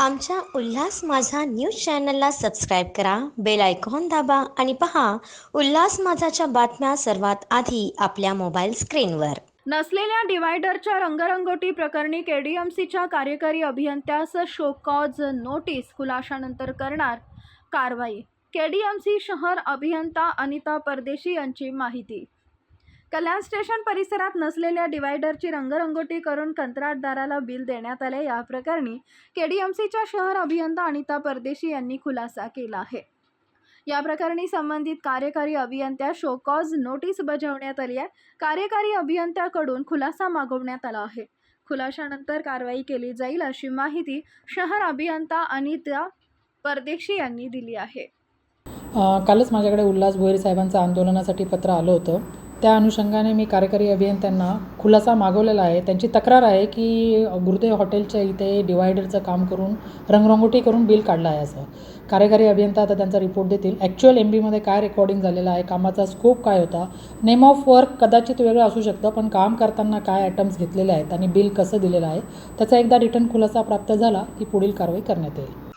आमच्या उल्हास माझा न्यूज चॅनलला सबस्क्राईब करा बेल आयकॉन दाबा आणि पहा उल्हास माझाच्या बातम्या सर्वात आधी आपल्या मोबाईल स्क्रीनवर. नसलेल्या डिवायडरच्या रंगरंगोटी प्रकरणी केडीएमसीच्या कार्यकारी अभियंत्यास शोकॉज नोटीस खुलाशानंतर करणार कारवाई. केडीएमसी शहर अभियंता अनिता परदेशी यांची माहिती कल्याण स्टेशन परिसरात नसलेल्या डिवायडरची रंगरंगोटी करून कंत्राटदाराला बिल देण्यात आले. या प्रकरणी केडीएमसीच्या शहर अभियंता अनिता परदेशी यांनी खुलासा केला आहे. या प्रकरणी संबंधित कार्यकारी अभियंत्या शोकॉज नोटीस बजावण्यात आली आहे. कार्यकारी अभियंत्याकडून खुलासा मागवण्यात आला आहे. खुलाशानंतर कारवाई केली जाईल अशी माहिती शहर अभियंता अनिता परदेशी यांनी दिली आहे. कालच माझ्याकडे उल्हास भोईर साहेबांचं आंदोलनासाठी पत्र आलं होतं. त्या अनुषंगाने मी कार्यकारी अभियंत्यांना खुलासा मागवलेला आहे. त्यांची तक्रार आहे की गुरुदेव हॉटेलच्या इथे डिवायडरचं काम करून रंगरंगोटी करून बिल काढलं आहे असं. कार्यकारी अभियंता आता त्यांचा रिपोर्ट देतील. ॲक्च्युअल एम बीमध्ये काय रेकॉर्डिंग झालेलं आहे कामाचा स्कोप काय होता? नेम ऑफ वर्क कदाचित वेगळं असू शकतं पण काम करताना काय ॲटम्स घेतलेले आहेत आणि बिल कसं दिलेलं आहे त्याचा एकदा रिटर्न खुलासा प्राप्त झाला की पुढील कारवाई करण्यात येईल.